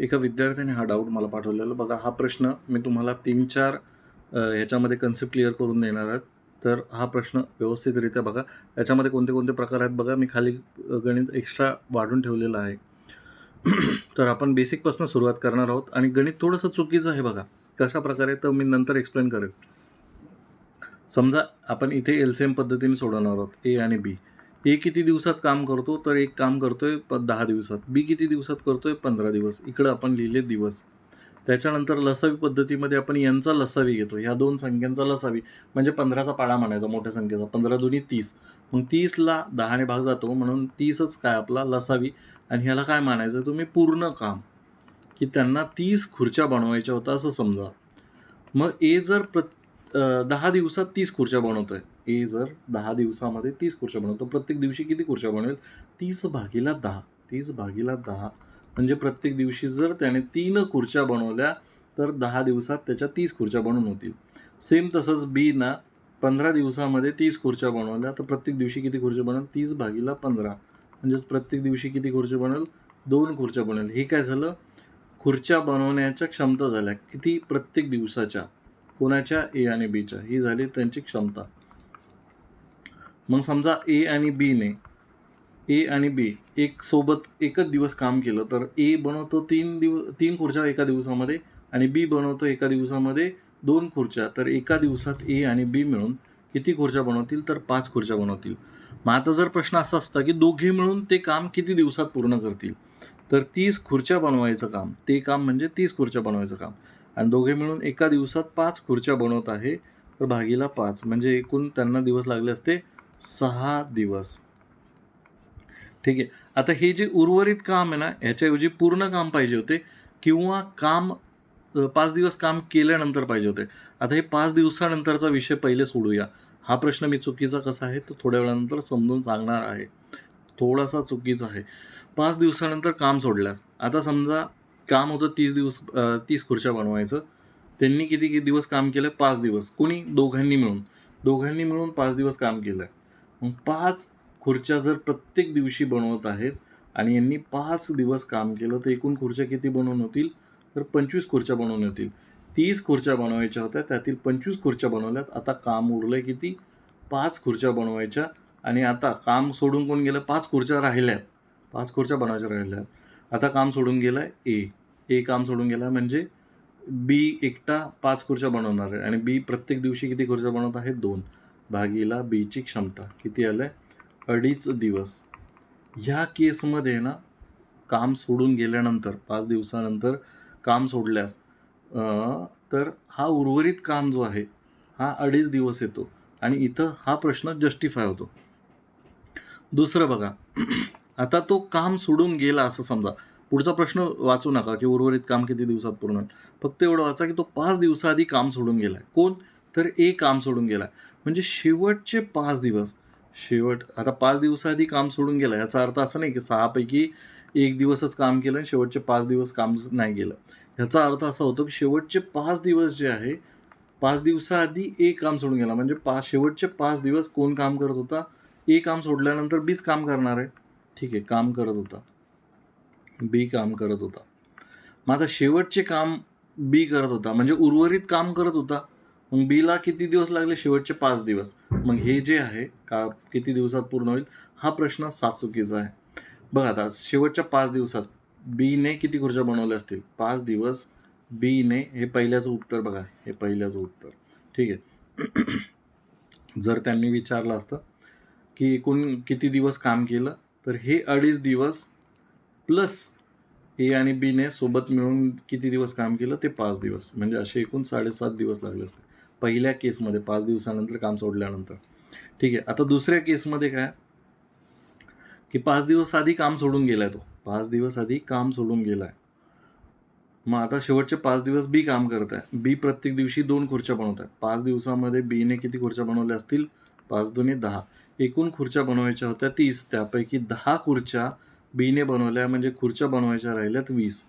एका विद्यार्थ्याने हा डाऊट मला पाठवलेला बघा हा प्रश्न मी तुम्हाला तीन चार ह्याच्यामध्ये कन्सेप्ट क्लिअर करून देणार आहेत तर हा प्रश्न व्यवस्थितरित्या बघा. याच्यामध्ये कोणते कोणते प्रकार आहेत बघा. मी खाली गणित एक्स्ट्रा वाढून ठेवलेलं आहे. तर आपण बेसिकपासून सुरुवात करणार आहोत. आणि गणित थोडंसं चुकीचं आहे बघा. कशा प्रकारे? तर मी नंतर एक्सप्लेन करेन समजा आपण इथे एल सी एम पद्धतीने सोडवणार आहोत. ए आणि बी ए किती दिवसात काम करतो? तर एक काम करतोय प दहा दिवसात. बी किती दिवसात करतोय? पंधरा दिवस. इकडं आपण लिहिले दिवस. त्याच्यानंतर लसावी पद्धतीमध्ये आपण यांचा लसावी घेतो. ह्या दोन संख्यांचा लसावी म्हणजे पंधराचा पाडा म्हणायचा मोठ्या संख्येचा. पंधरा दोन्ही तीस. मग तीसला दहाने भाग जातो म्हणून तीसच काय आपला? लसावी. आणि ह्याला काय मानायचं तुम्ही पूर्ण काम. की त्यांना तीस खुर्च्या बनवायच्या होत्या असं समजा. मग ए जर प्र दहा दिवसात तीस खुर्च्या बनवतोय. ए जर दहा दिवसामध्ये तीस खुर्च्या बनवतो प्रत्येक दिवशी किती खुर्च्या बनवेल? तीस भागीला दहा. तीस भागीला दहा. म्हणजे प्रत्येक दिवशी जर त्याने तीन खुर्च्या बनवल्या तर दहा दिवसात त्याच्या तीस खुर्च्या बनवून होतील. सेम तसंच बी ना पंधरा दिवसामध्ये तीस खुर्च्या बनवल्या तर प्रत्येक दिवशी किती खुर्च्या बनवेल? तीस भागीला पंधरा. म्हणजेच प्रत्येक दिवशी किती खुर्च्या बनवेल? दोन खुर्च्या बनवेल. हे काय झालं? खुर्च्या बनवण्याच्या क्षमता झाल्या. किती? प्रत्येक दिवसाच्या. कोणाच्या? ए आणि बीच्या ही झाली त्यांची क्षमता. मग समजा ए आणि बीने ए आणि बी एक सोबत एकच दिवस काम केलं तर ए बनवतो तीन दिव तीन खुर्च्या एका दिवसामध्ये आणि बी बनवतो एका दिवसामध्ये दोन खुर्च्या. तर एका दिवसात ए आणि बी मिळून किती खुर्च्या बनवतील? तर पाच खुर्च्या बनवतील. मग आता जर प्रश्न असा असता की दोघे मिळून ते काम किती दिवसात पूर्ण करतील? तर तीस खुर्च्या बनवायचं काम ते काम म्हणजे तीस खुर्च्या बनवायचं काम. आणि दोघे मिळून एका दिवसात पाच खुर्च्या बनवत आहे तर भागीला पाच. म्हणजे एकूण त्यांना दिवस लागले असते सहा दिवस. ठीक आहे. आता हे जे उर्वरित काम आहे ना ह्याच्याऐवजी पूर्ण काम पाहिजे होते किंवा काम पाच दिवस काम केल्यानंतर पाहिजे होते. आता हे पाच दिवसानंतरचा विषय पहिले सोडूया. हा प्रश्न मी चुकीचा कसा आहे तो थोड्या वेळानंतर समजून सांगणार आहे. थोडासा चुकीचा आहे. पाच दिवसानंतर काम सोडल्यास. आता समजा काम होतं तीस दिवस तीस खुर्च्या बनवायचं. त्यांनी किती किती दिवस काम केलं? पाच दिवस. कोणी? दोघांनी मिळून. दोघांनी मिळून पाच दिवस काम केलं. पाच खुर्च्या जर प्रत्येक दिवशी बनवत आहेत आणि यांनी पाच दिवस काम केलं तर एकूण खुर्च्या किती बनवून होतील? तर पंचवीस खुर्च्या बनवून होतील. तीस खुर्च्या बनवायच्या होत्या त्यातील पंचवीस खुर्च्या बनवल्यात. आता काम उरलंय किती? पाच खुर्च्या बनवायच्या आणि आता काम सोडून कोण गेलं? पाच खुर्च्या राहिल्यात. पाच खुर्च्या बनवायच्या राहिल्यात. आता काम सोडून गेलाय ए. ए काम सोडून गेला म्हणजे बी एकटा पाच खुर्च्या बनवणार आहे आणि बी प्रत्येक दिवशी किती खुर्च्या बनवत आहे? दोन. भागीला बीची क्षमता. किती आलंय? अडीच दिवस. ह्या केसमध्ये ना काम सोडून गेल्यानंतर पाच दिवसानंतर काम सोडल्यास तर हा उर्वरित काम जो आहे हा अडीच दिवस येतो. आणि इथं हा प्रश्न जस्टिफाय होतो. दुसरं बघा आता तो काम सोडून गेला असं समजा. पुढचा प्रश्न वाचू नका की उर्वरित काम किती दिवसात पूर्ण फक्त एवढं वाचा की तो पाच दिवसाआधी काम सोडून गेलाय. कोण? तर ए काम सोडून गेला. म्हणजे शेवटचे पाच दिवस शेवट आता पाच दिवसाआधी काम सोडून गेलं. याचा अर्थ असा नाही की सहापैकी एक दिवसच काम केलं आणि शेवटचे पाच दिवस काम नाही केलं. ह्याचा अर्थ असा होतो की शेवटचे पाच दिवस जे आहे पाच दिवसाआधी ए काम सोडून गेला. म्हणजे पाच शेवटचे पाच दिवस कोण काम करत होता? ए काम सोडल्यानंतर बीच काम करणार आहे. ठीक आहे काम करत होता. बी काम करत होता. मग आता शेवटचे काम बी करत होता. म्हणजे उर्वरित काम करत होता. मग बीला किती दिवस लागले? शेवटचे पाच दिवस. मग हे जे आहे का किती दिवसात पूर्ण होईल? हा प्रश्न साफ चुकीचा आहे. बघा आता शेवटच्या पाच दिवसात बीने किती खुर्च्या बनवल्या असतील? पाच दिवस बीने हे पहिल्याचं उत्तर बघा. हे पहिल्याचं उत्तर. ठीक आहे. जर त्यांनी विचारलं असतं की एकूण किती दिवस काम केलं तर हे अडीच दिवस प्लस ए आणि बीने सोबत मिळून किती दिवस काम केलं ते पाच दिवस. म्हणजे असे एकूण साडेसात दिवस लागले असते पहिल्या केसमध्ये पाच दिवसानंतर काम सोडल्यानंतर. ठीक आहे आता दुसऱ्या केसमध्ये काय? की पाच दिवस आधी काम सोडून गेलाय तो. पाच दिवस आधी काम सोडून गेलाय. मग आता शेवटचे पाच दिवस बी काम करत आहे बी प्रत्येक दिवशी दोन खुर्च्या बनवत आहे पाच दिवसामध्ये बीने किती खुर्च्या बनवल्या असतील? पाच दोन्ही दहा. एकूण खुर्च्या बनवायच्या होत्या तीस. त्यापैकी दहा खुर्च्या बीने बनवल्या म्हणजे खुर्च्या बनवायच्या राहिल्यात वीस.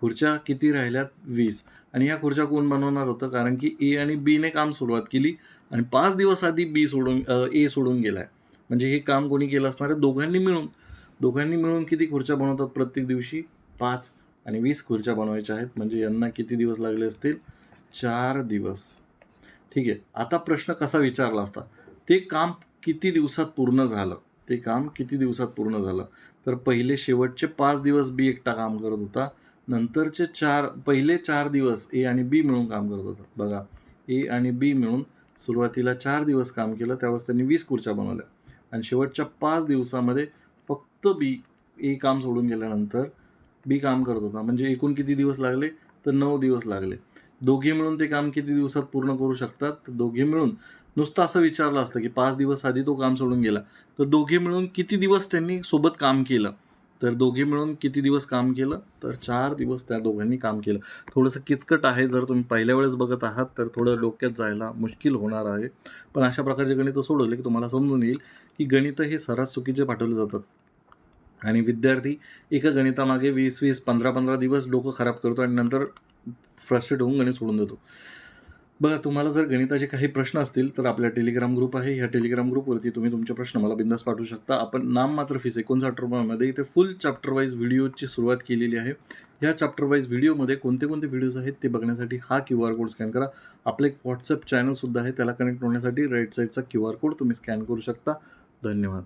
खुर्च्या किती राहिल्यात? वीस. आणि ह्या खुर्च्या कोण बनवणार होतं? कारण की ए आणि बीने काम सुरुवात केली आणि पाच दिवस आधी बी सोडून ए सोडून गेलाय. म्हणजे हे काम कोणी केलं असणार आहे? दोघांनी मिळून. दोघांनी मिळून किती खुर्च्या बनवतात प्रत्येक दिवशी? पाच आणि वीस खुर्च्या बनवायच्या आहेत. म्हणजे यांना किती दिवस लागले असतील? चार दिवस. ठीक आहे. आता प्रश्न कसा विचारला असता? ते काम किती दिवसात पूर्ण झालं? ते काम किती दिवसात पूर्ण झालं? तर पहिले शेवटचे पाच दिवस बी एकटा काम करत होता. नंतरचे चार पहिले चार दिवस ए आणि बी मिळून काम करत होतात बघा ए आणि बी मिळून सुरुवातीला चार दिवस काम केलं त्यावेळेस त्यांनी वीस खुर्च्या बनवल्या. आणि शेवटच्या पाच दिवसामध्ये फक्त बी ए काम सोडून गेल्यानंतर बी काम करत होता. म्हणजे एकूण किती दिवस लागले? तर नऊ दिवस लागले. दोघे मिळून ते काम किती दिवसात पूर्ण करू शकतात? तर दोघे मिळून नुसतं असं विचारलं असतं की पाच दिवस आधी तो काम सोडून गेला. तर दोघे मिळून किती दिवस त्यांनी सोबत काम केलं? तर दोघे मिळून किती दिवस काम केलं? तर चार दिवस त्या दोघांनी काम केलं. थोडंसं किचकट आहे जर तुम्ही पहिल्या वेळेस बघत आहात तर थोडं डोक्यात जायला मुश्किल होणार आहे. पण अशा प्रकारचे गणितं सोडवले की तुम्हाला समजून येईल की गणितं हे सर्रास चुकीचे पाठवले जातात. आणि विद्यार्थी एका गणितामागे वीस वीस पंधरा पंधरा दिवस डोकं खराब करतो आणि नंतर फ्रस्ट्रेट होऊन गणित सोडून देतो. बघा तुम्हाला जर गणिताचे काही प्रश्न असतील तर आपला टेलिग्राम ग्रुप आहे. ह्या टेलिग्राम ग्रुपवरती तुम्ही तुमचे प्रश्न मला बिंदास पाठवू शकता. आपण नाम मात्र फीस एकोणसाठ रुपयामध्ये इथे फुल चॅप्टर वाईज व्हिडिओची सुरुवात केलेली आहे. ह्या चॅप्टर वाईज व्हिडिओमध्ये कोणते कोणते व्हिडिओज आहेत ते बघण्यासाठी हा क्यू आर कोड स्कॅन करा. आपलं एक व्हॉट्सअप चॅनलसुद्धा आहे त्याला कनेक्ट होण्यासाठी राईट साईडचा क्यू आर कोड तुम्ही स्कॅन करू शकता. धन्यवाद.